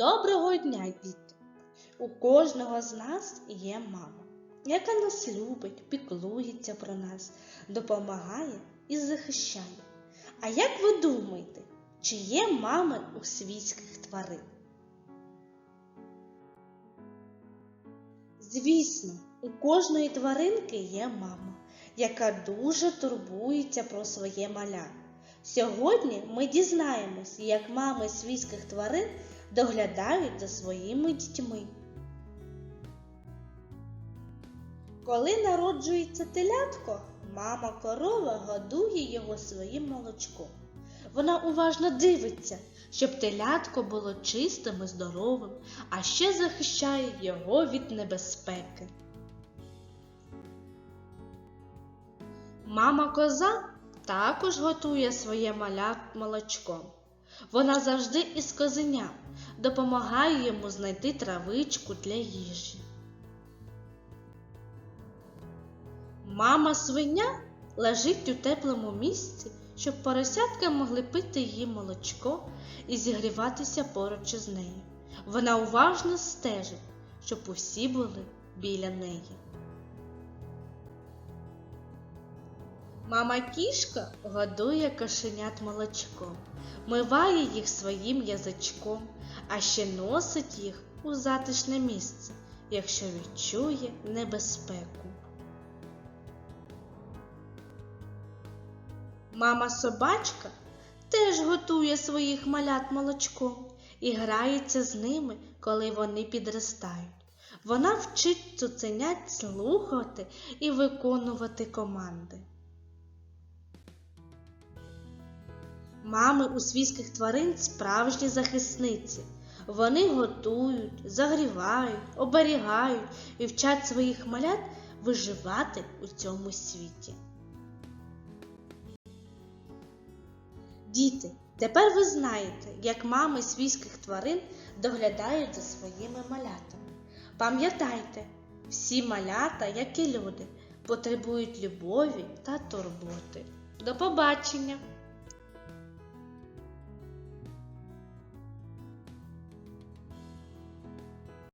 Доброго дня, діти! У кожного з нас є мама, яка нас любить, піклується про нас, допомагає і захищає. А як ви думаєте, чи є мами у свійських тварин? Звісно, у кожної тваринки є мама, яка дуже турбується про своє маля. Сьогодні ми дізнаємось, як мами свійських тварин доглядають за своїми дітьми. Коли народжується телятко, мама корова годує його своїм молочком. Вона уважно дивиться, щоб телятко було чистим і здоровим, а ще захищає його від небезпеки. Мама коза також готує своє маля молочком. Вона завжди із козеням допомагає йому знайти травичку для їжі. Мама свиня лежить у теплому місці, щоб поросятка могли пити її молочко і зігріватися поруч із нею. Вона уважно стежить, щоб усі були біля неї. Мама кішка годує кошенят молочком, миває їх своїм язичком, а ще носить їх у затишне місце, якщо відчує небезпеку. Мама собачка теж готує своїх малят молочком і грається з ними, коли вони підростають. Вона вчить цуценят слухати і виконувати команди. Мами у свійських тварин справжні захисниці. Вони готують, загрівають, оберігають і вчать своїх малят виживати у цьому світі. Діти, тепер ви знаєте, як мами свійських тварин доглядають за своїми малятами. Пам'ятайте, всі малята, як і люди, потребують любові та турботи. До побачення!